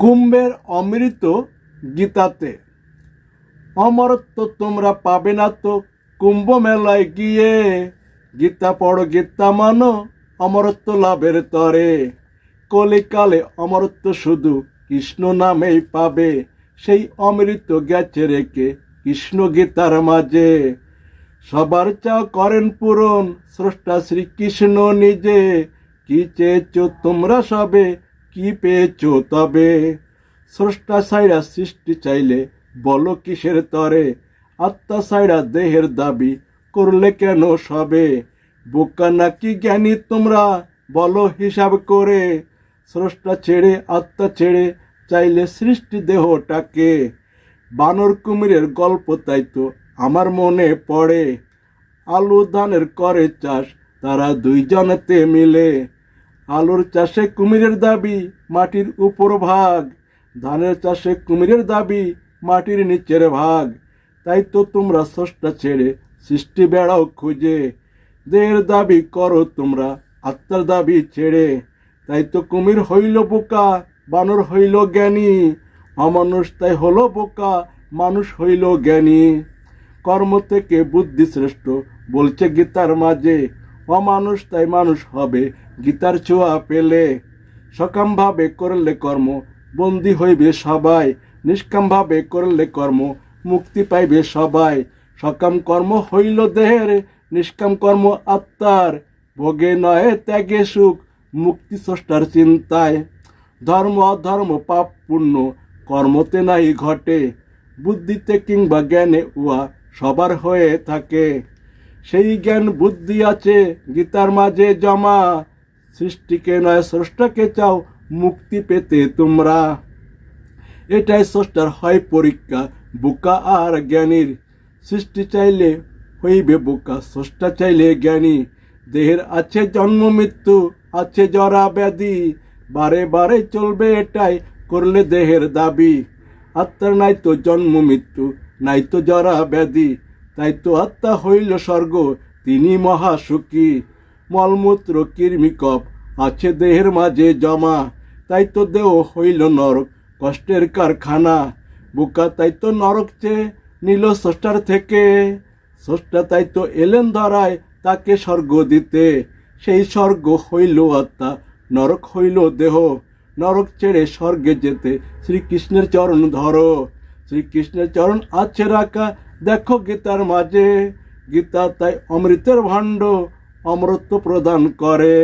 কুম্ভের অমৃত গীতাতে। অমরত্ব তোমরা পাবে না তো কুম্ভ মেলায় গিয়ে গীতা পড়ো, গীতা মানো, অমরত্ব লাভের তরে। কলিকালে অমরত্ব শুধু কৃষ্ণ নামেই পাবে, সেই অমৃত গেছে রেখে কৃষ্ণ গীতার মাঝে। সবার চা করেন পূরণ, স্রষ্টা শ্রীকৃষ্ণ নিজে, কি চেয়েছ তোমরা সবে? কি পেয়েছ তবে? স্রষ্টা সাইরা সৃষ্টি চাইলে বলো কিসের তরে? আত্মা সাইরা দেহের দাবি করলে কেন সবে? বোকা নাকি জ্ঞানী তোমরা? বলো হিসাব করে। স্রষ্টা ছেড়ে, আত্মা ছেড়ে চাইলে সৃষ্টি দেহটাকে। বানর কুমিরের গল্প তাই তো আমার মনে পড়ে। আলু ধানের করে চাষ তারা দুইজনেতে মিলে। আলুর চাষে কুমিরের দাবি, মাটির উপর ভাগ। ধানের চাষে কুমিরের দাবি, মাটির নিচের ভাগ। তাই তো তোমরা স্রষ্টা ছেড়ে সৃষ্টি বেড়াও খুঁজে। দেহের দাবি করো তোমরা, আত্মার দাবি ছেড়ে। তাই তো কুমির হইল বোকা, বানর হইল জ্ঞানী। অমানুষ তাই হলো বোকা, মানুষ হইল জ্ঞানী। কর্ম থেকে বুদ্ধি শ্রেষ্ঠ, বলছে গীতার মাঝে। অমানুষ তাই মানুষ হবে, গীতার ছোঁয়া পেলে। সকামভাবে করলে কর্ম, বন্দি হইবে সবাই। নিষ্কামভাবে করলে কর্ম, মুক্তি পাইবে সবাই। সকাম কর্ম হইল দেহের, নিষ্কাম কর্ম আত্মার। ভোগে নয় ত্যাগে সুখ, মুক্তি স্রষ্টার চিন্তায়। ধর্ম অধর্ম, পাপ পুণ্য, কর্মতে নাই ঘটে। বুদ্ধিতে কিংবা জ্ঞানে উহা সবার হয়ে থাকে। সেই জ্ঞান বুদ্ধি আছে, গীতার মাঝে জমা। সৃষ্টিকে নয়, স্রষ্টাকে চাও মুক্তি পেতে তোমরা। এটাই স্রষ্টার হয় পরীক্ষা, বোকা আর জ্ঞানীর। সৃষ্টি চাইলে হইবে বোকা, স্রষ্টা চাইলে জ্ঞানী। দেহের আছে জন্ম, মৃত্যু, আছে জরা, ব্যাধি। বারে বারে চলবে এটাই করলে দেহের দাবি। আত্মার নাই তো জন্ম, মৃত্যু, নাই তো জরা, ব্যাধি। তাই তো আত্মা হইল স্বর্গ, তিনি মহাসুখী মলমূত্র কৃমিকপ আছে দেহের মাঝে জমা, তাই তো দেহ হইল নরক, কষ্টের কারখানা। বোকা তাই তো নরক চেয়ে নিল স্রষ্টার থেকে। স্রষ্টা তাই তো এলেন ধরায় তাকে স্বর্গ দিতে। সেই স্বর্গ হইল আত্মা, নরক হইল দেহ। নরক ছেড়ে স্বর্গে যেতে শ্রীকৃষ্ণের চরণ ধরো। শ্রীকৃষ্ণের চরণ আছে রাখা দেখো গীতার মাঝে গীতা তাই অমৃতের ভাণ্ড অমৃত প্রদান করে।